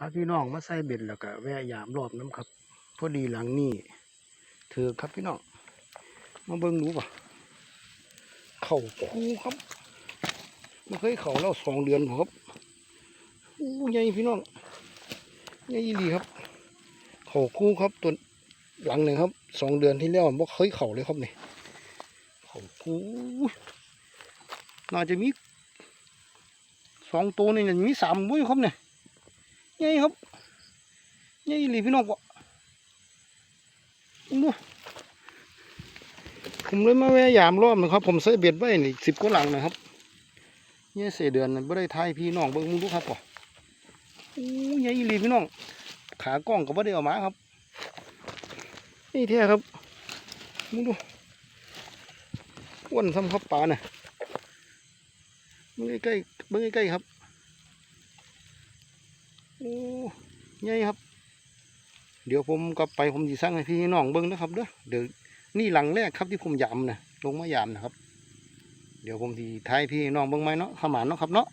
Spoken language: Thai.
พาพี่น้องมาใส่เบ็ดแล้วก็แวะยามรอบน้ำครับ พอดีหลังนี้ถือครับพี่น้อง มาเบิ่งดูป่ะเข่าคู่ครับมาเคยเข่าแล้วสองเดือนครับอู้ใหญ่พี่น้องใหญ่ดีครับ เข่าคู่ครับตัวหลังหนึ่งครับสองเดือนที่แล้วบ่เคยเข่าเลยครับนี่เข่าคู่น่าจะมีสองตัวนี่น่าจะมีสามบุ้ยครับเนี่ย ใหญ่ครับใหญ่ดีพี่น้องบ่ดูผมเลยมาแวะยามรอบนะครับ ผมใส่เบ็ดไว้นี่สิบกว่าหลังนะครับเนี่ยเสียเดือนไม่ได้ทายพี่น้องเบิ่งมึงดูครับบ่อู้ใหญ่ดีพี่น้อง ขากล้องก็ไม่ได้เอามาครับ นี่แท้ครับมึงดูอ้วนซ้ำครับปลาเนี่ยมึงใกล้ๆมึงใกล้ๆครับ โอ้ใหญ่ครับ เดี๋ยวผมกลับไปผมจะสั่งให้พี่น้องเบิ้งนะครับเด้อเดี๋ยวนี่หลังแรกครับที่ผมยำนะลงมายำนะครับ เดี๋ยวผมทีทายพี่น้องเบิ้งไหมเนาะขมานเนาะครับเนาะ